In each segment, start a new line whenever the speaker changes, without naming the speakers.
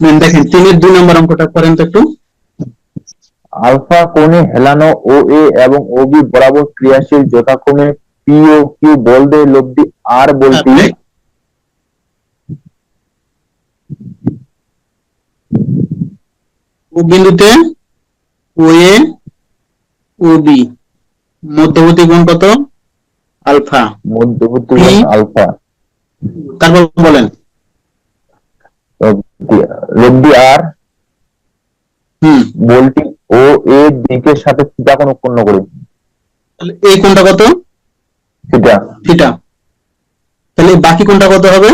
Ma'am দেখেন তিনের দুই নম্বর অঙ্কটা করেন তো একটু।
আলফা কোণে হেলানো ও এ এবং ও বি বরাবর ক্রিয়াশীল যথাক্রমে পি ও কিউ বলবে লব্ধি আর বলটি
ও বিন্দুতে ও এ ও বি মধ্যবর্তী কোণ কত? আলফা।
মধ্যবর্তী আলফা।
তারপর বলেন।
লব্ধি আর
হুম।
বলটি ও এ দিকের সাথে থিটা কোণ উৎপন্ন করে
তাহলে এই কোণটা কত?
থিটা
থিটা তাহলে বাকি কোণটা কত হবে?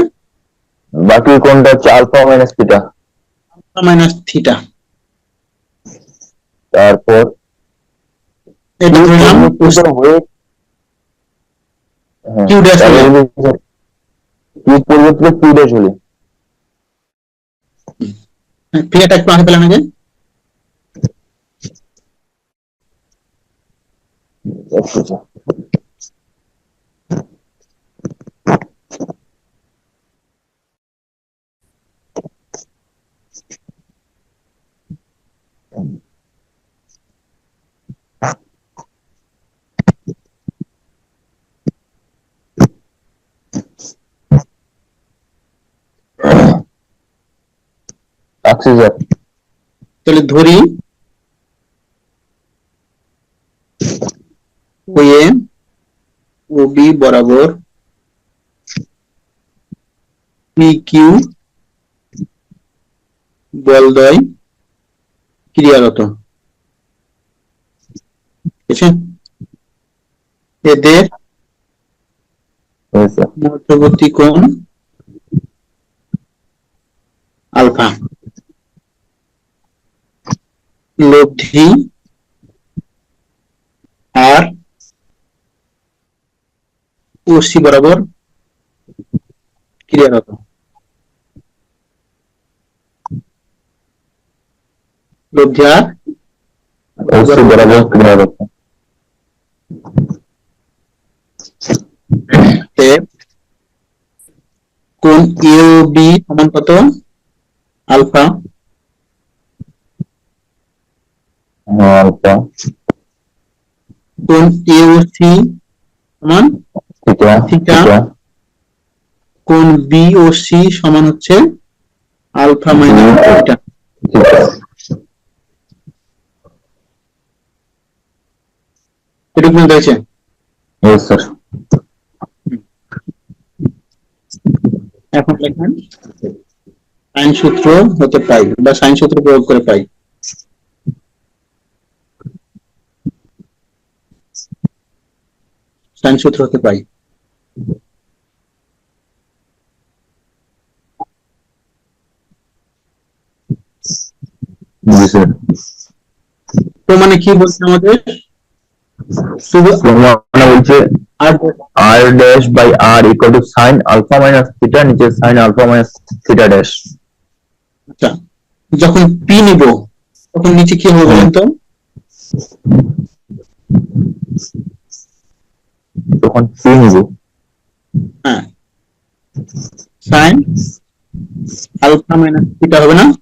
বাকি কোণটা হচ্ছে alpha minus theta
minus theta
তারপর
এটা ধরলাম
পরিবর্তিত হয়ে হ্যাঁ,
Q dash হলে।
হলো Q পরিবর্তিত কিউ ড্যাশ হলে।
ப்ரீ ಅಟ್ಯಾಚ್ ಮಾಡ್ತಿಲ್ಲ ನನಗೆ
Thank you. স্যার
তাহলে ধরি ও এ ও বি বরাবর পি কিউ বলদয় ক্রিয়ারত ঠিক আছে এদের মধ্যবর্তী কোণ আলফা। লব্ধি আর ও সি বরাবর ক্রিয়ারত লব্ধি আর
অবশ্যই বরাবর ক্রিয়ারত
কোণ এ বি সমান কত? আলফা
আলফা
কোণ এ ও সি সমান
থিটা
থিটা।
থিটা
কোণ বি সমান হচ্ছে আলফা মাইনাস থিটা
থিটা
এটুকু
স্যার
এখন লেখেন সাইন সূত্র হতে পাই বা সাইন সূত্র প্রয়োগ করে পাই। সাইন সূত্র হতে পাই তো মানে কি বলছে আমাদের?
মানে বলছে
R
dash by R equal to sine alpha minus theta নিচে sine alpha minus theta dash
আচ্ছা যখন পি নিব তখন নিচে কি হবে বলেন তো?
তখন নিব।
হ্যাঁ। সাইন আলফা মাইনাস থিটা হবে না?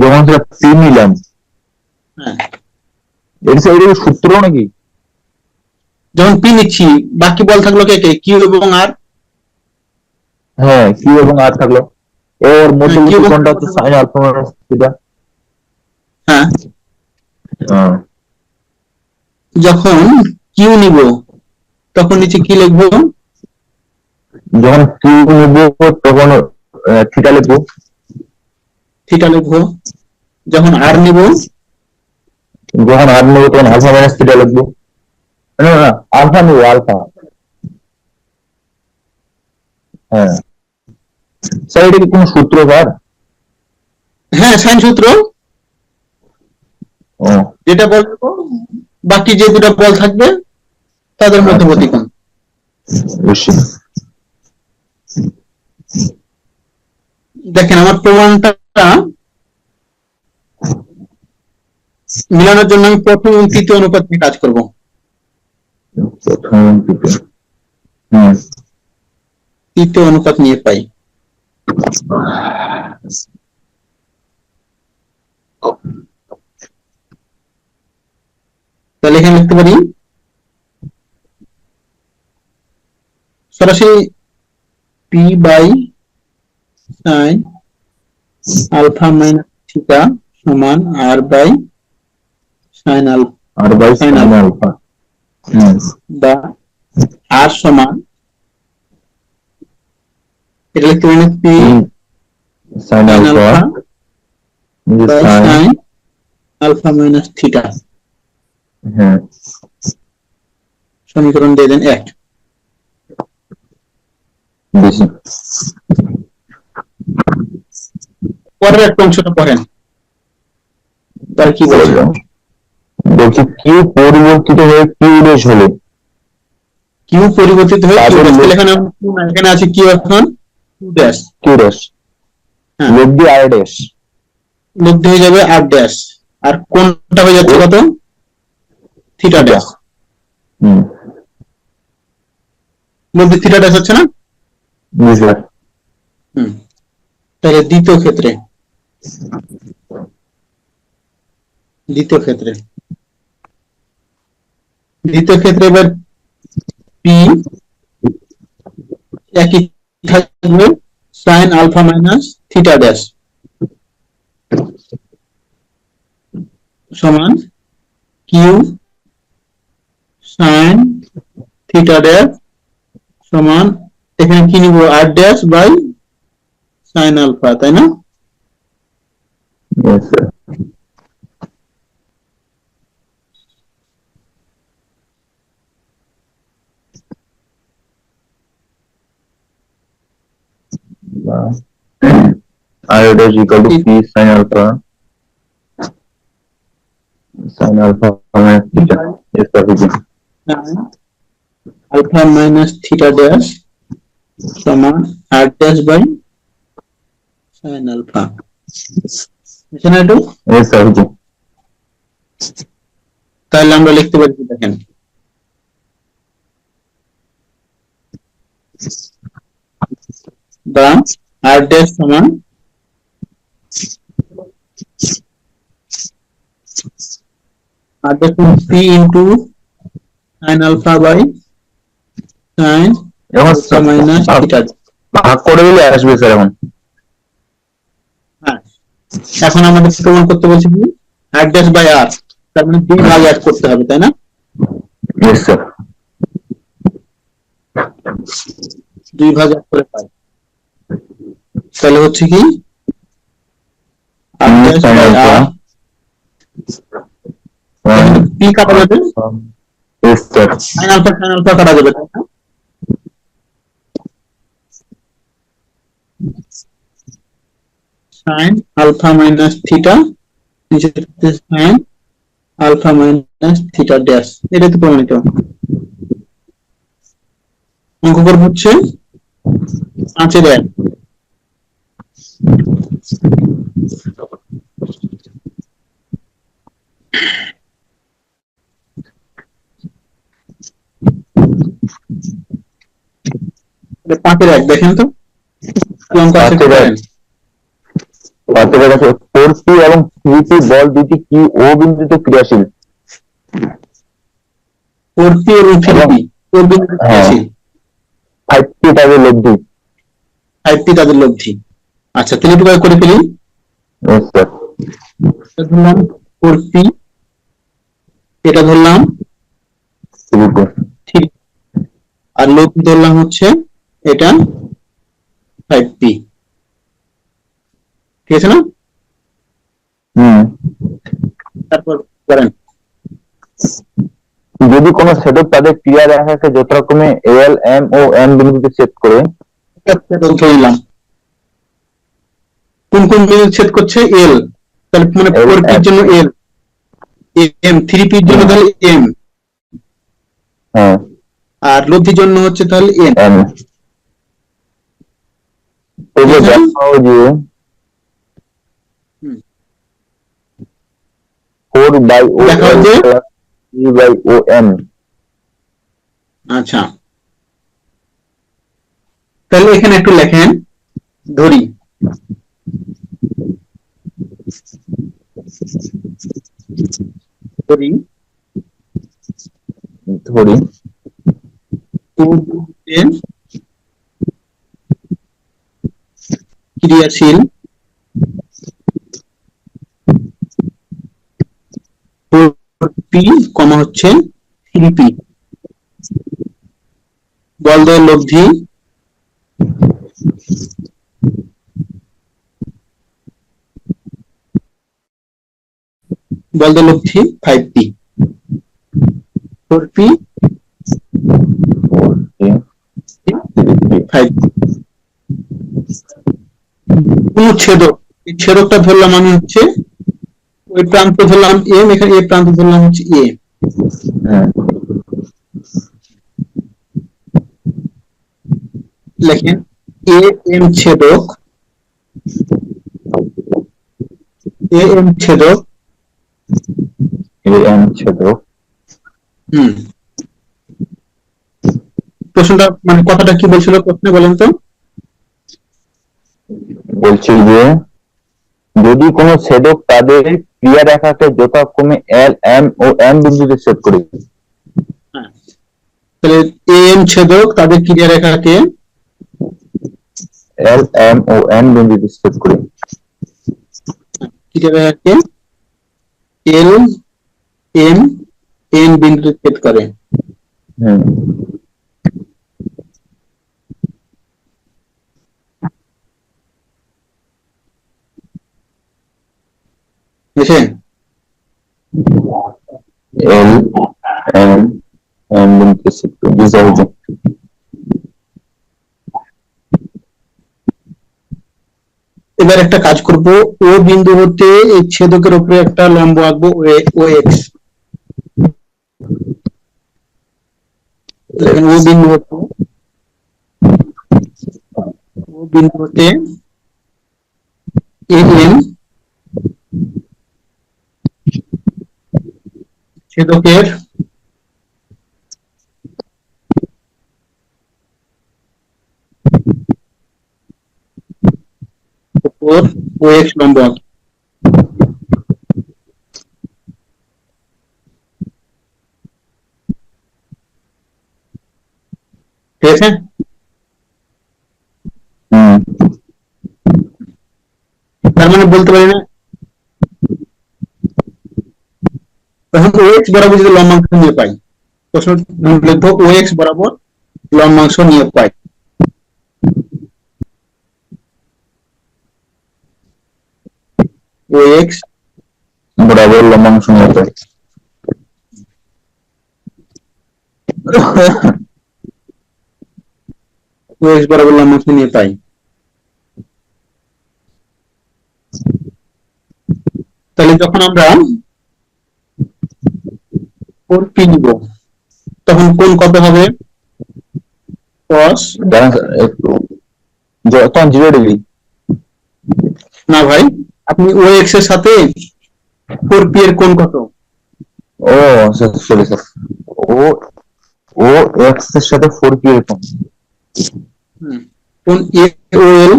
যখন সেটা পি নিলাম।
হ্যাঁ।
এটা সূত্র নাকি?
যখন পি নিচ্ছি বাকি বল থাকল কে কে? কিউ এবং আর?
হ্যাঁ কিউ এবং আর থাকল। ওর মধ্যবর্তী
Q এবং-
হচ্ছে সাইন আলফা মাইনাস থিটা?
হ্যাঁ।
হ্যাঁ।
যখন কিউ নিব তখন নিচে কি লিখব?
যখন কিউ নিব তখন থিটা লিখব।
থিটা লিখব। যখন আর নিব?
যখন আর নেব তখন আলফা মাইনাস থিটা লিখব। না না আলফা নেব আলফা হ্যাঁ। স্যার এটা কি কোনো সূত্র স্যার?
হ্যাঁ সাইন সূত্র।
ও।
যেটা বলব বাকি যে দুটো বল থাকবে তাদের মধ্যবর্তী কোণ দেখেন আমার প্রমাণটা মিলানোর জন্য আমি প্রথম এবং তৃতীয় অনুপাত নিয়ে কাজ করব। তৃতীয় অনুপাত নিয়ে পাই। তাহলে এখানে লিখতে পারি সরাসরি P by sine alpha minus theta সমান R by sine alpha
R by sine alpha
বা আর সমান এটা লিখতে পারি P
sine alpha sine
alpha minus theta
হ্যাঁ।
সমীকরণ দিয়ে দেন এক। পরের একটা অংশটা পড়েন। তার কি বলছে?
বলছি কিউ পরিবর্তিত হয়ে কিউ ড্যাশ হলে?
কিউ পরিবর্তিত হয়ে এখানে এখানে আছে কিউ এখন? কিউ ড্যাশ
কিউ ড্যাশ
হ্যাঁ।
লব্ধি আর ড্যাশ
মধ্যে হয়ে যাবে আর ড্যাশ আর কোনটা হয়ে যাচ্ছে কত? Theta dash
hmm.
মধ্যে থিটা ড্যাশ হচ্ছে না?
বুঝলাম
হুম। তাহলে দ্বিতীয় ক্ষেত্রে। দ্বিতীয় ক্ষেত্রে। দ্বিতীয় ক্ষেত্রে এবার পি একই থাকবে sine alpha minus theta dash সমান কিউ সাইন থিটা ড্যাশ সমান এখানে কি নিব R dash by sine alpha তাই না
Yes, sir. I dash equal to P sin alpha. Sin alpha minus theta. Yes, sir.
Alpha minus theta dash সমান R dash by sine alpha বুঝছেন একটু তাহলে আমরা লিখতে পারি দেখেন? বা আর ড্যাশ সমান R dash P into alpha by sine
এখন
আলফা মাইনাস থিটা।
ভাগ করে দিলে আসবে স্যার এখন।
হ্যাঁ। এখন আমাদের প্রমাণ করতে বলছি কি আর ড্যাশ বাই আর তার মানে দুই ভাগ অ্যাড করতে হবে তাই না?
ইয়েস স্যার
দুই ভাগ এক করে পাই। তাহলে হচ্ছে কি? R dash
sin
sine theta theta dash তো প্রমাণিত। অঙ্ক করব হচ্ছে পাঁচের এক। এটা পাঁচের এক দেখেন তো।
বাচ্চাদের কাছে ফোর পি এবং থ্রি পি বল দুটি কি ও বিন্দুতে ক্রিয়াশীল?
ফোর পি এবং থ্রি পি
হ্যাঁ। ফাইভ পি তাদের লব্ধি।
ফাইভ পি তাদের লব্ধি। আচ্ছা তাহলে একটু করে ফেলি. ধরলাম ফোর পি এটা ধরলাম. থ্রি আর লব্ধি ধরলাম হচ্ছে এটা ফাইভ পি ঠিক আছে না? তারপর করেন।
যদি কোনো সেটক তাদের ক্রিয়া রেখাকে যথাক্রমে এল এম ও এন বিন্দুতে ছেদ করে।
নিলাম। কোন কোন বিন্দু ছেদ করছে? এল তাহলে মানে ফোর পির. জন্য এল এম থ্রি পির জন্য তাহলে এম
হ্যাঁ।
আর লব্ধির জন্য হচ্ছে তাহলে এন
এম এই যে
হুম।
দেখাও যে
হুম।
ফোর বাই ও
দেখাও যে?
থ্রি বাই ও এম
আচ্ছা তাহলে এখানে একটু লেখেন ধরি ধরি
ধরি
ও বিন্দুতে ক্রিয়াশীল। পি কমা হচ্ছে থ্রি পি বলদয় লব্ধি। বলদয় লব্ধি five P four P
four P
five. কোন ছেদক এই ছেদকটা ধরলাম আমি হচ্ছে ওই প্রান্ত ধরলাম এম এখানে এ প্রান্ত ধরলাম হচ্ছে এ।
হ্যাঁ।
লেখেন এ এম ছেদক এ এম ছেদক
এ এম ছেদক।
হুম। প্রশ্নটা মানে কথাটা কি বলছিল প্রশ্নে বলেন তো?
বলছি যে যদি কোনো ছেদক তাদের ক্রিয়া রেখাকে যথাক্রমে এল এম ও এম বিন্দুতে সেট করে
হ্যাঁ। তাহলে এম ছেদক তাদের ক্রিয়া রেখাকে
এল এম ও এন বিন্দুতে সেট করে
ক্রিয়া রেখাকে এল এম এন বিন্দুতে ছেদ করে।
হুম।
বুঝছেন
এল এম এম বুঝা হয়েছে।
এবার একটা কাজ করব ও বিন্দু হতে এই ছেদকের উপরে একটা লম্ব আঁকবো ও এক্স ও বিন্দু হতে ও বিন্দু হতে এ এম ছেদকের উপর ও এক্স লম্ব আঁকবো ঠিক আছে তখন ও এক্স বরাবর যদি লম্বাংশ নিয়ে পাই, প্রশ্ন লিখব ও এক্স বরাবর নিয়ে পাই। ও এক্স
বরাবর লম্বাংশ নিয়ে পাই।
ও এক্স বরাবর লম্বাংশ নিয়ে পাই। তাহলে যখন আমরা কোণ পি নিব? তখন কোণ কত হবে?
যখন জিরো ডিগ্রি
না ভাই আপনি ও এক্সের সাথে ফোর পি এর কোণ কত?
ও সরি স্যার ও ও এক্সের সাথে ফোর পি এরকম
হুম, কোণ এ ও এল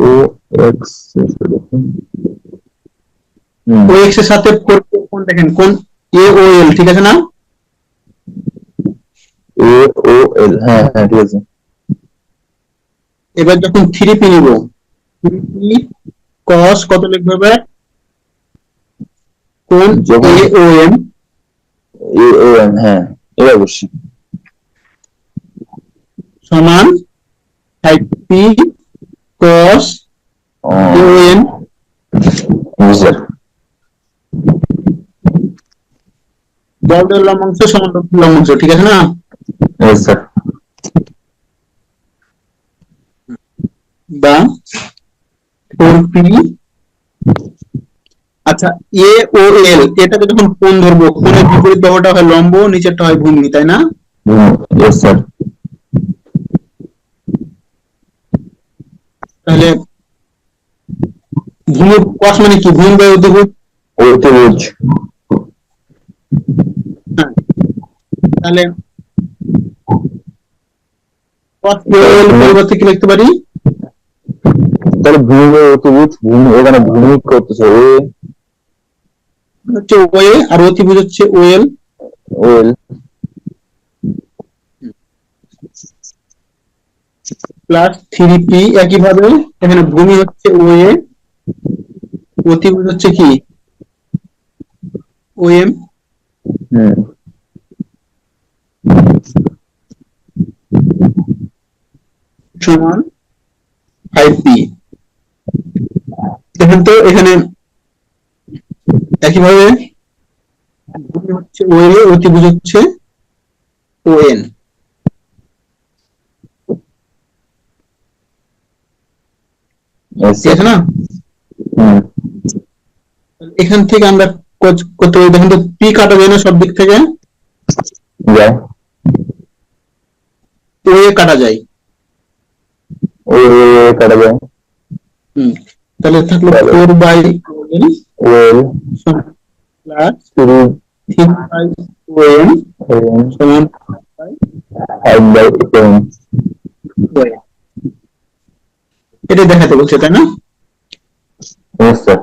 ও এক্সের সাথে
ও এক্সের সাথে ফোর পি দেখেন কোণ এ ও এল ঠিক আছে না?
এ ও এল হ্যাঁ হ্যাঁ ঠিক আছে।
এবার যখন থ্রি পি নিব কস কত লিখবে এবার?
যখন-
এ ও এম
এ ও এম হ্যাঁ এটা অবশ্যই
সমান ফাইভ পি কস
ও।
এ ও
স্যার
বর্গের লম্বাংশ সমান লম্বাংশ ঠিক আছে না?
স্যার
বা ফোর পি আচ্ছা এ ও এল এটাকে যখন কোণ ধরবো? কোণের বিপরীত বাহুটা হয় লম্ব নিচেরটা হয় ভূমি তাই না?
স্যার
তাহলে ভূমি মানে কি? ভূমি বায়ু অধিভূত হ্যাঁ। তাহলে ওয়েল পরিবর্তে কি লিখতে পারি?
তাহলে ভূমি অতিভুজ ভূমি এখানে ভূমি করতেছে এ
হচ্ছে ওয়ে আর অতিভুজ হচ্ছে ওয়েল
ওয়েল
প্লাস থ্রি পি একইভাবে এখানে ভূমি হচ্ছে ওয়ে অতিভুজ হচ্ছে কি? ওএম
হুম।
সমান ফাইভ পি দেখেন তো এখানে একইভাবে হচ্ছে ওয়ে অতিভুজ হচ্ছে
Yes,
ঠিক আছে না? এখান থেকে আমরা কত- দেখেন তো পি কাটা যায় না সব দিক থেকে
যায়
ওয়ে কাটা যায়।
ওই কাটা যায়
হুম। তাহলে থাকল
তাহলে-
by
well
plus
three
three by ON সমান
ফাইভ বাই সেভেন
এটা দেখাতে বলছে তাই না?
Sir.